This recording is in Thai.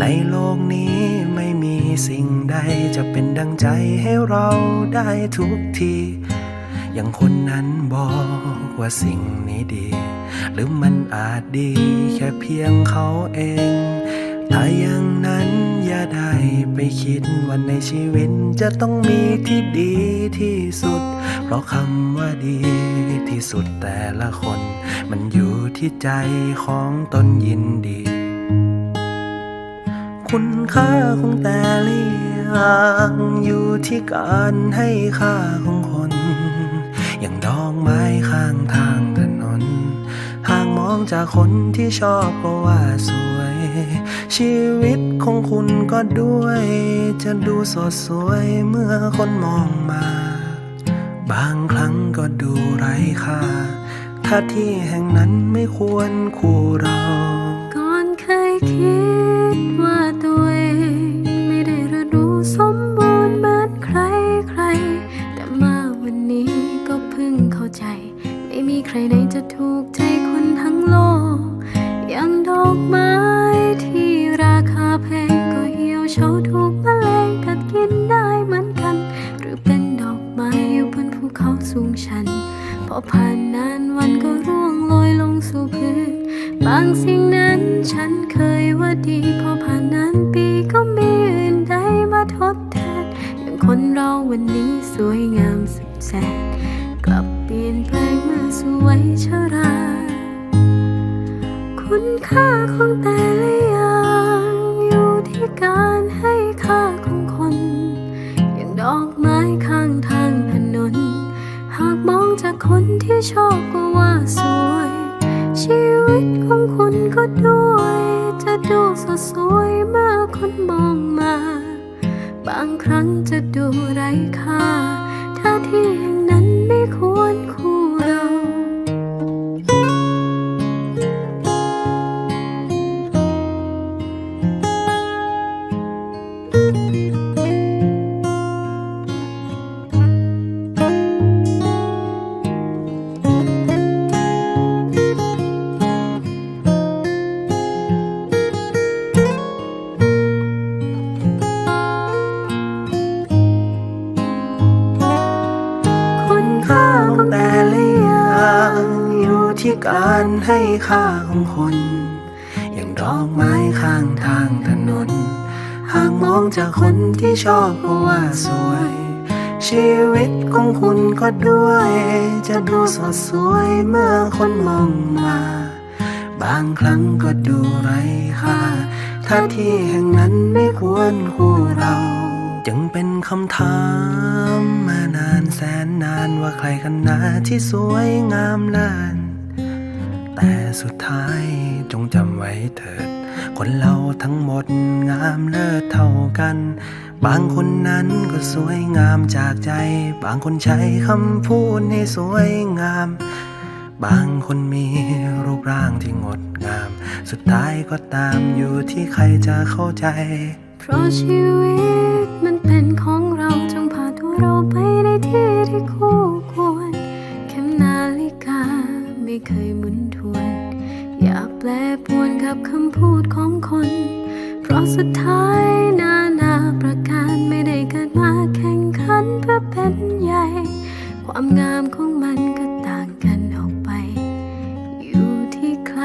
ในโลกนี้ไม่มีสิ่งใดจะเป็นดังใจให้เราได้ทุกที อย่างคนนั้นบอกว่าสิ่งนี้ดี หรือมันอาจดีแค่เพียงเขาเองถ้าอย่างนั้นอย่าได้ไปคิดว่าในชีวิตจะต้องมีที่ดีที่สุด เพราะคำว่าดีที่สุดแต่ละคน มันอยู่ที่ใจของตนยินดี คุณค่าของแต่ละอย่างอยู่ที่การให้ค่าของคน อย่างดอกไม้ข้างทางถนนหากมองจากคนที่ชอบก็ว่าสวย ชีวิตของคุณก็ด้วย จะดูสดสวยเมื่อคนมองมา บางครั้งก็ดูไร้ค่า ถ้าที่แห่งนั้นไม่ควรคู่เรา ก่อนเคยคิดว่า ใครไหนจะถูกใจคนทั้งโลก อย่างดอกไม้ที่ราคาแพงก็เหี่ยวเฉาถูกแมลงกัดกินได้เหมือนกัน หรือเป็นดอกไม้อยู่บนภูเขาสูงชัน พอผ่านนานวันก็ร่วงโรยลงสู่พื้น บางสิ่งนั้นฉันเคยว่าดี พอผ่านนานปีก็มีอื่นใดมาทดแทน อย่างคนเราวันนี้สวยงามสุดแสน กลับเปลี่ยนแปลงมื่อสวยชรา คุณค่าของแต่ละอย่างอยู่ที่การให้ค่าของคน อย่างดอกไม้ข้างทางถนน หากมองจากคนที่ชอบก็ว่าสวย ชีวิตของคุณก็ด้วย จะดูสดสวยเมื่อคนมองมา บางครั้งจะดูไร้ค่าถ้าที่แห่ง การให้ค่าของคนอย่างดอกไม้ข้างทางถนน หากมองจากคนที่ชอบก็ว่าสวย ชีวิตของคุณก็ด้วย จะดูสดสวยเมื่อคนมองมา บางครั้งก็ดูไร้ค่า ถ้าที่แห่งนั้นไม่ควรคู่เรา จึงเป็นคำถามมานานแสนนานว่าใครกันนะที่สวยงามเลิศ แต่สุดท้ายจงจำไว้เถิด คนเราทั้งหมดงามเลิศเท่ากัน บางคนนั้นก็สวยงามจากใจ บางคนใช้คำพูดให้สวยงาม บางคนมีรูปร่างที่งดงาม สุดท้ายก็ตามอยู่ที่ใครจะเข้าใจ เพราะชีวิต ปวนกับคำพูดของคน เพราะสุดท้ายนานาประการไม่ได้เกิดมาแข่งขันเพื่อเป็นใหญ่ ความงามของมันก็ต่างกันออกไป อยู่ที่ใคร